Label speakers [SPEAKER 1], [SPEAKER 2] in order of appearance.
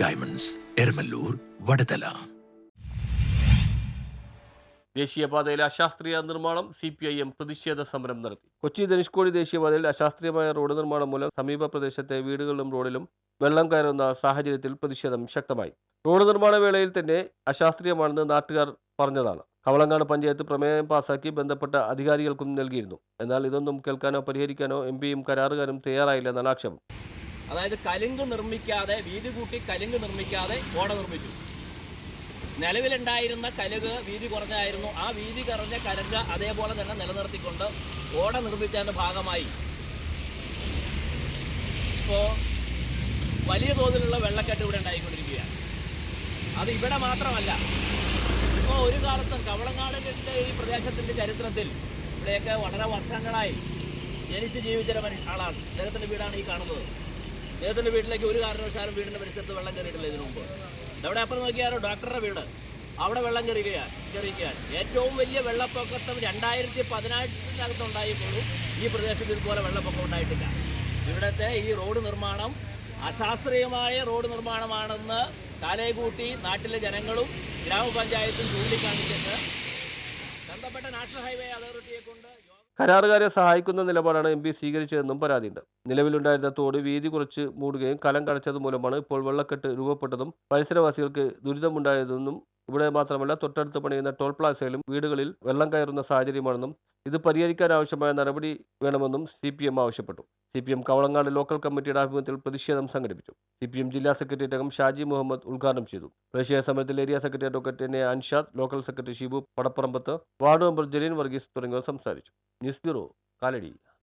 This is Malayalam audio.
[SPEAKER 1] ഡയമണ്ട്സ് എരമല്ലൂർ വടതല
[SPEAKER 2] ദേശീയപാതയിലെ അശാസ്ത്രീയ നിർമ്മാണം സി പി ഐ എം പ്രതിഷേധ സമരം നടത്തി. കൊച്ചി ധനുഷ്കോടി ദേശീയപാതയിൽ അശാസ്ത്രീയമായ റോഡ് നിർമ്മാണം മൂലം സമീപ പ്രദേശത്തെ വീടുകളിലും റോഡിലും വെള്ളം കയറുന്ന സാഹചര്യത്തിൽ പ്രതിഷേധം ശക്തമായി. റോഡ് നിർമ്മാണ വേളയിൽ തന്നെ അശാസ്ത്രീയമാണെന്ന് നാട്ടുകാർ പറഞ്ഞതാണ്. കവളങ്ങാട് പഞ്ചായത്ത് പ്രമേയം പാസാക്കി ബന്ധപ്പെട്ട അധികാരികൾക്കും നൽകിയിരുന്നു. എന്നാൽ ഇതൊന്നും കേൾക്കാനോ പരിഹരിക്കാനോ എം പിയും കരാറുകാരും തയ്യാറായില്ലെന്നാണ് ആക്ഷേപം.
[SPEAKER 3] അതായത് കലുങ്ക് നിർമ്മിക്കാതെ വീതി കൂട്ടി കലുങ്ക് നിർമ്മിക്കാതെ ഓട നിർമ്മിച്ചു. നിലവിലുണ്ടായിരുന്ന കലുക് വീതി കുറഞ്ഞായിരുന്നു ആ വീതി കുറഞ്ഞ കലുങ്ക് അതേപോലെ തന്നെ നിലനിർത്തിക്കൊണ്ട് ഓട നിർമ്മിച്ചതിന്റെ ഭാഗമായി. ഇപ്പോൾ വലിയ തോതിലുള്ള വെള്ളക്കെട്ട് ഇവിടെ ഉണ്ടായിക്കൊണ്ടിരിക്കുകയാണ്. അത് ഇവിടെ മാത്രമല്ല ഇപ്പോൾ ഒരു കാലത്തും കവളങ്ങാടിന്റെ ഈ പ്രദേശത്തിന്റെ ചരിത്രത്തിൽ ഇവിടെയൊക്കെ വളരെ വർഷങ്ങളായി ജനിച്ച് ജീവിച്ച മനുഷ്യ ആളാണ്. അദ്ദേഹത്തിന്റെ വീടാണ് ഈ കാണുന്നത്. അദ്ദേഹത്തിന്റെ വീട്ടിലേക്ക് ഒരു കാരണവശാലും വീടിന്റെ പരിസരത്ത് വെള്ളം കയറിയിട്ടില്ല ഇതിനു മുമ്പ്. അവിടെ അപ്പുറം നോക്കിയാലോ ഡോക്ടറുടെ വീട്. അവിടെ വെള്ളം കയറുകയാണ് കയറിയിരിക്കുകയാണ്. ഏറ്റവും വലിയ വെള്ളപ്പൊക്കത്തും രണ്ടായിരത്തി പതിനാറ്റിനകത്തുണ്ടായപ്പോഴും ഈ പ്രദേശത്ത് ഇതുപോലെ വെള്ളപ്പൊക്കം ഉണ്ടായിട്ടില്ല. ഇവിടുത്തെ ഈ റോഡ് നിർമ്മാണം അശാസ്ത്രീയമായ റോഡ് നിർമ്മാണമാണെന്ന് കാലേകൂട്ടി നാട്ടിലെ ജനങ്ങളും ഗ്രാമപഞ്ചായത്തും ചൂണ്ടിക്കാണിച്ചിട്ട് ബന്ധപ്പെട്ട നാഷണൽ ഹൈവേ അതോറിറ്റിയെ കൊണ്ട്
[SPEAKER 2] കരാറുകാരെ സഹായിക്കുന്ന നിലപാടാണ് എം പി സ്വീകരിച്ചതെന്നും പരാതിയുണ്ട്. നിലവിലുണ്ടായിരുന്ന തോട് വീതി കുറച്ച് മൂടുകയും കലം കടച്ചത് മൂലമാണ് ഇപ്പോൾ വെള്ളക്കെട്ട് രൂപപ്പെട്ടതും പരിസരവാസികൾക്ക് ദുരിതമുണ്ടായതെന്നും ഇവിടെ മാത്രമല്ല തൊട്ടടുത്ത് പണിയുന്ന ടോൾ പ്ലാസയിലും വീടുകളിൽ വെള്ളം കയറുന്ന സാഹചര്യമാണെന്നും ഇത് പരിഹരിക്കാൻ ആവശ്യമായ നടപടി വേണമെന്നും സി പി എം ആവശ്യപ്പെട്ടു. C P M Kavalangad local കമ്മിറ്റിയുടെ ആഭിമുഖ്യത്തിൽ പ്രതിഷേധം സംഘടിപ്പിച്ചു. സി പി എം ജില്ലാ സെക്രട്ടേറിയറ്റ് അംഗം ഷാജി മുഹമ്മദ് ഉദ്ഘാടനം ചെയ്തു. പ്രതിഷേധ സമരത്തിൽ area secretary advocate N A Anshad local secretary Shibu Padaparambath ward member Jaleen Varghese തുടങ്ങിയവർ സംസാരിച്ചു. News bureau Kalady.